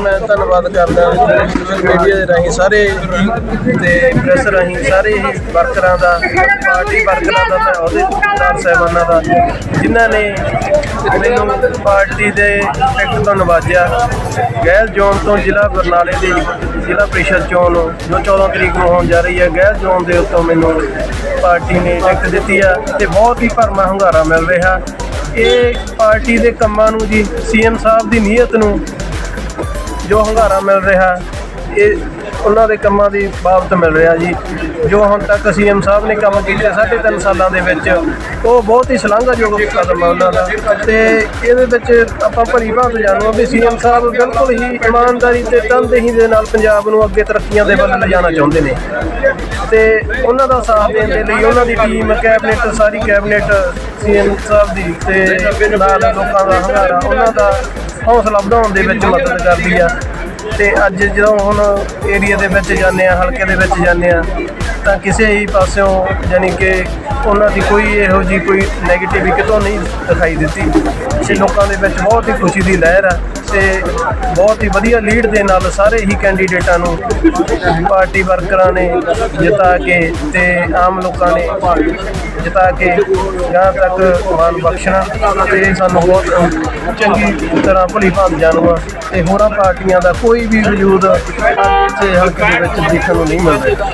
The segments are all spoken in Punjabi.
ਮੈਂ ਧੰਨਵਾਦ ਕਰਦਾ ਸੋਸ਼ਲ ਮੀਡੀਆ ਦੇ ਰਾਹੀਂ ਸਾਰੇ ਤੇ ਪ੍ਰੈਸ ਰਾਹੀਂ ਸਾਰੇ ਹੀ ਵਰਕਰਾਂ ਦਾ ਪਾਰਟੀ ਵਰਕਰਾਂ ਦਾ ਤੇ ਅਹੁਦੇਦਾਰ ਸਾਹਿਬਾਨਾਂ ਦਾ ਜਿਨ੍ਹਾਂ ਨੇ ਮੈਨੂੰ ਪਾਰਟੀ ਦੇ ਟਿਕਟ ਤੋਂ ਨਵਾਜਿਆ ਗੈਲ ਜ਼ੋਨ ਤੋਂ ਜ਼ਿਲ੍ਹਾ ਬਰਨਾਲੇ ਦੀ ਜ਼ਿਲ੍ਹਾ ਪ੍ਰੀਸ਼ਦ ਚੋਣ ਜੋ 14 ਤਰੀਕ ਨੂੰ ਹੋਣ ਜਾ ਰਹੀ ਹੈ ਗੈਲ ਜ਼ੋਨ ਦੇ ਉੱਤੋਂ ਮੈਨੂੰ ਪਾਰਟੀ ਨੇ ਟਿਕਟ ਦਿੱਤੀ ਆ ਤੇ ਬਹੁਤ ਹੀ ਭਰਮਾ ਹੁੰਗਾਰਾ ਮਿਲ ਰਿਹਾ। ਇਹ ਪਾਰਟੀ ਦੇ ਕੰਮਾਂ ਨੂੰ ਜੀ, ਸੀਐਮ ਸਾਹਿਬ ਦੀ ਨੀਅਤ ਨੂੰ ਜੋ ਹੰਗਾਰਾ ਮਿਲ ਰਿਹਾ, ਇਹ ਉਹਨਾਂ ਦੇ ਕੰਮਾਂ ਦੀ ਬਾਬਤ ਮਿਲ ਰਿਹਾ ਜੀ। ਜੋ ਹੁਣ ਤੱਕ ਸੀਐਮ ਸਾਹਿਬ ਨੇ ਕੰਮ ਕੀਤੇ ਸਾਢੇ ਤਿੰਨ ਸਾਲਾਂ ਦੇ ਵਿੱਚ, ਉਹ ਬਹੁਤ ਹੀ ਸ਼ਲਾਘਾਯੋਗ ਕਦਮ ਆ ਉਹਨਾਂ ਦਾ। ਤੇ ਇਹਦੇ ਵਿੱਚ ਆਪਾਂ ਭਲੀ ਭਾਂਤ ਜਾਣੂ ਵੀ ਸੀਐਮ ਸਾਹਿਬ ਬਿਲਕੁਲ ਹੀ ਇਮਾਨਦਾਰੀ ਤੇ ਤਨਦੇਹੀ ਦੇ ਨਾਲ ਪੰਜਾਬ ਨੂੰ ਅੱਗੇ ਤਰੱਕੀਆਂ ਦੇ ਵੱਲ ਲਿਜਾਣਾ ਚਾਹੁੰਦੇ ਨੇ। ਤੇ ਉਹਨਾਂ ਦਾ ਸਾਥ ਦੇਣ ਦੇ ਲਈ ਉਹਨਾਂ ਦੀ ਟੀਮ ਕੈਬਨਿਟ ਸਾਰੀ ਕੈਬਨਿਟ ਸੀਐਮ ਸਾਹਿਬ ਦੀ ਤੇ ਨਾਲ ਲੋਕਾਂ ਦਾ ਹੰਗਾਰਾ, ਉਹਨਾਂ ਦਾ ਹੌਸਲਾ ਵਧਾਉਣ ਦੇ ਵਿੱਚ ਮਦਦ ਕਰਦੀ ਆ। ਤੇ ਅੱਜ ਜਦੋਂ ਹੁਣ ਏਰੀਆ ਦੇ ਵਿੱਚ ਜਾਂਦੇ ਆ ਹਲਕੇ ਦੇ ਵਿੱਚ ਜਾਂਦੇ ਆ ਤਾਂ ਕਿਸੇ ਹੀ ਪਾਸਿਓਂ ਯਾਨੀ ਕਿ ਉਹਨਾਂ ਦੀ ਕੋਈ ਇਹੋ ਜੀ ਕੋਈ 네ਗੇਟਿਵ ਕਿਤੋਂ ਨਹੀਂ ਦਿਖਾਈ ਦਿੱਤੀ। ਤੇ ਲੋਕਾਂ ਦੇ ਵਿੱਚ ਬਹੁਤ ਹੀ ਖੁਸ਼ੀ ਦੀ ਲਹਿਰ ਆ। ਤੇ ਬਹੁਤ ਹੀ ਵਧੀਆ ਲੀਡ ਦੇ ਨਾਲ ਸਾਰੇ ਹੀ ਕੈਂਡੀਡੇਟਾਂ ਨੂੰ ਪਾਰਟੀ ਵਰਕਰਾਂ ਨੇ ਜਿਤਾ ਕੇ ਤੇ ਆਮ ਲੋਕਾਂ ਨੇ ਜਿਤਾ ਕੇ ਜਾਂ ਤੱਕ ਮਾਨ ਬਖਸ਼ਣਾ ਤੇ ਸਾਨੂੰ ਬਹੁਤ ਚੰਗੀ ਤਰ੍ਹਾਂ ਭਲੀ ਭਾਂਤ ਜਾਣੂ ਆ ਤੇ ਹੋਰਾਂ ਪਾਰਟੀਆਂ ਦਾ ਕੋਈ ਵੀ ਵਜੂਦ ਇੱਥੇ ਹਲਕੇ ਦੇ ਵਿੱਚ ਦੇਖਣ ਨੂੰ ਨਹੀਂ ਮਿਲਦਾ।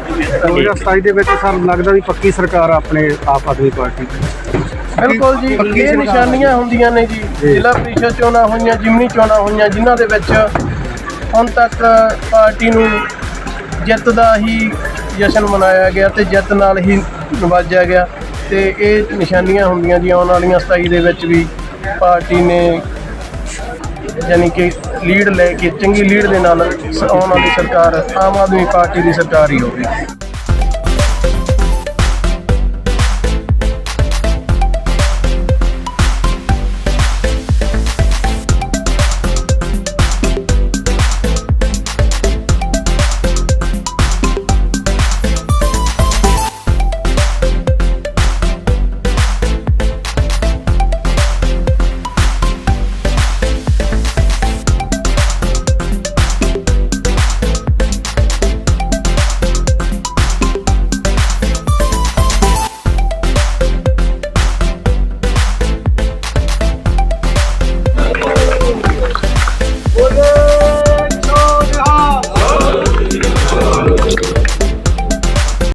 2027 ਦੇ ਵਿੱਚ ਸਾਨੂੰ ਲੱਗਦਾ ਵੀ ਪੱਕੀ ਸਰਕਾਰ ਆਪਣੇ ਆਪ ਆਦਮੀ ਪਾਰਟੀ ਦੀ। ਬਿਲਕੁਲ ਜੀ ਇਹ ਨਿਸ਼ਾਨੀਆਂ ਹੁੰਦੀਆਂ ਨੇ ਜੀ ਜ਼ਿਲ੍ਹਾ ਪ੍ਰੀਸ਼ਦ ਚੋਣਾਂ ਹੋਈਆਂ ਜਿਮਨੀ ਚੋਣਾਂ ਹੋਈਆਂ ਜਿਨ੍ਹਾਂ ਦੇ ਵਿੱਚ ਹੁਣ ਤੱਕ ਪਾਰਟੀ ਨੂੰ ਜਿੱਤ ਦਾ ਹੀ ਜਸ਼ਨ ਮਨਾਇਆ ਗਿਆ ਤੇ ਜਿੱਤ ਨਾਲ ਹੀ ਨਵਾਜਿਆ ਗਿਆ ਤੇ ਇਹ ਨਿਸ਼ਾਨੀਆਂ ਹੁੰਦੀਆਂ ਜੀ ਆਉਣ ਵਾਲੀਆਂ 27 ਦੇ ਵਿੱਚ ਵੀ ਪਾਰਟੀ ਨੇ ਯਾਨੀ ਕਿ ਲੀਡ ਲੈ ਕੇ ਚੰਗੀ ਲੀਡ ਦੇ ਨਾਲ ਆਉਣ ਵਾਲੀ ਸਰਕਾਰ ਆਮ ਆਦਮੀ ਪਾਰਟੀ ਦੀ ਸਰਕਾਰ ਹੀ ਹੋਵੇ